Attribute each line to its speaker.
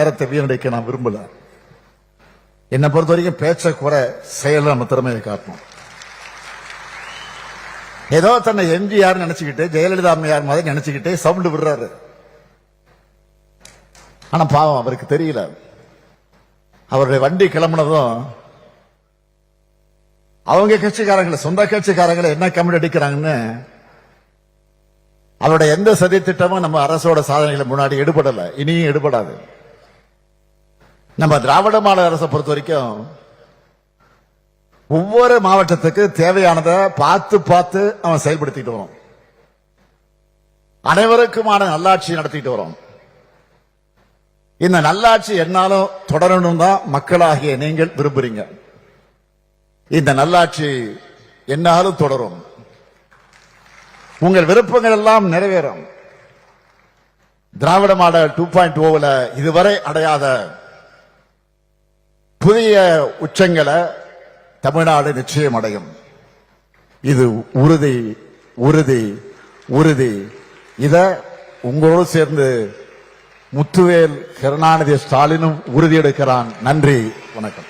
Speaker 1: நேரத்தை வீணடிக்க நான் விரும்பல. என்னை பொறுத்த வரைக்கும் பேச்ச குறை செயல நம்ம திறமையை காட்டணும் ஏதோ தன்னை எம்ஜிஆர் நினைச்சுக்கிட்டு ஜெயலலிதா அம்மையார் மாதிரி நினைச்சுக்கிட்டு சவுண்ட் விடுறாரு. ஆனா பாவம் அவருக்கு தெரியல. அவருடைய வண்டி கிளம்புனதும் அவங்க கட்சிக்காரங்களை சொந்த கட்சிக்காரங்களை என்ன கமெண்ட் அடிக்கிறாங்கன்னு அவருடைய எந்த சதி திட்டமும் நம்ம அரசோட சாதனைகளை முன்னாடி எடுபடல. இனியும் எடுபடாது. நம்ம திராவிட மாடல் அரசை பொறுத்த வரைக்கும் ஒவ்வொரு மாவட்டத்துக்கு தேவையானதை பார்த்து பார்த்து அவன் செயல்படுத்திட்டு வரும். அனைவருக்குமான நல்லாட்சி நடத்திட்டு வரும். இந்த நல்லாட்சி என்னாலும் தொடரணும் தான் மக்களாகிய நீங்கள் விரும்புறீங்க. இந்த நல்லாட்சி என்னாலும் தொடரும். உங்கள் விருப்பங்கள் எல்லாம் நிறைவேறும். திராவிட மாடல் டூ பாயிண்ட் ஓவில் இதுவரை அடையாத புதிய உச்சங்களை தமிழ்நாடு நிச்சயம் அடையும். இது உறுதி உறுதி உறுதி. இத உங்களோடு சேர்ந்து முத்துவேல் கருணாநிதி ஸ்டாலினும் உறுதியெடுக்கிறான். நன்றி வணக்கம்.